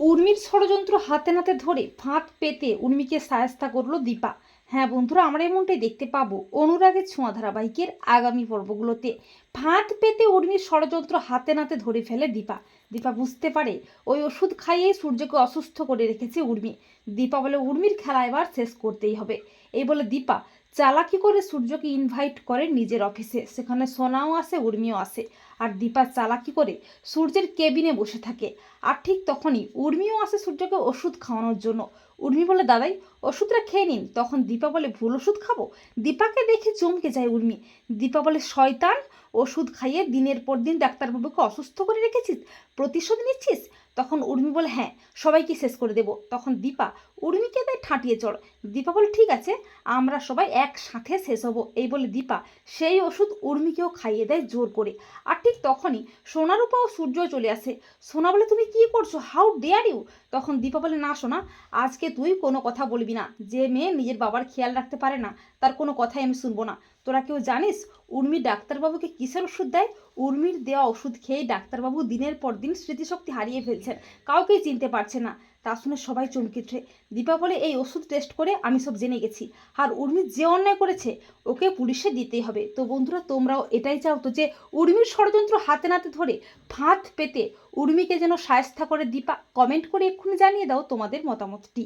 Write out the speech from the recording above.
উর্মির ষড়যন্ত্র হাতে নাতে ধরে ফাঁদ পেতে উর্মিকে সায়স্তা করল দীপা। হ্যাঁ বন্ধুরা, আমরা এমনটাই দেখতে পাবো অনুরাগের ছোঁয়া ধারাবাহিকের আগামী পর্বগুলোতে। ফাঁদ পেতে উর্মির ষড়যন্ত্র হাতে নাতে ধরে ফেলে দীপা। দীপা বুঝতে পারে ওই ওষুধ খাইয়ে সূর্যকে অসুস্থ করে রেখেছে উর্মি। দীপা বলে, উর্মির খেলা এবার শেষ করতেই হবে। এই বলে দীপা চালাকি করে সূর্যকে ইনভাইট করে নিজের অফিসে সেখানে সোনাও আসে, উর্মিও আসে। আর দীপা চালাকি করে সূর্যের কেবিনে বসে থাকে। আর ঠিক তখনই উর্মিও আসে সূর্যকে ওষুধ খাওয়ানোর জন্য। উর্মি বলে, দাদাই, ওষুধটা খেয়ে নিন। তখন দীপা বলে, ভুল ওষুধ খাব? দীপাকে দেখে চমকে যায় উর্মি। দীপা বলে, শয়তান, ওষুধ খাইয়ে দিনের পর দিন ডাক্তারবাবুকে অসুস্থ করে রেখেছিস? প্রতিশোধ নিচ্ছিস? তখন উর্মি বলে হ্যাঁ সবাইকে শেষ করে দেবো। তখন দীপা, উর্মিকে দেয় ঠাঁটিয়ে চড়। দীপা বলে, ঠিক আছে, আমরা সবাই একসাথে শেষ হব। এই বলে দীপা সেই ওষুধ উর্মিকেও খাইয়ে দেয় জোর করে। আর ঠিক তখনই সোনারূপা ও সূর্য চলে আসে। সোনা বলে, তুমি কি করছ? হাউ ডেয়ার ইউ তখন দীপা বলে, না সোনা, আজকে তুই কোনো কথা বলবি না। যে মেয়ে নিজের বাবার খেয়াল রাখতে পারে না, তার কোনো কথাই আমি শুনব না। তোরা কেউ জানিস, উর্মি ডাক্তারবাবুকে কিসের ওষুধ দেয়? উর্মির দেওয়া ওষুধ খেয়ে ডাক্তারবাবু দিনের পর দিন স্মৃতিশক্তি হারিয়ে ফেলছেন কাউকেই চিনতে পারছে না। তা শুনে সবাই চমকে ওঠে দীপা বলে, এই ওষুধ টেস্ট করে আমি সব জেনে গেছি। আর উর্মি যে অন্যায় করেছে, ওকে পুলিশে দিতেই হবে। তো বন্ধুরা, তোমরাও এটাই চাও তো যে, উর্মির ষড়যন্ত্র হাতে নাতে ধরে ফাঁদ পেতে উর্মিকে যেন সায়স্থা করে দীপা কমেন্ট করে এক্ষুনি জানিয়ে দাও তোমাদের মতামতটি।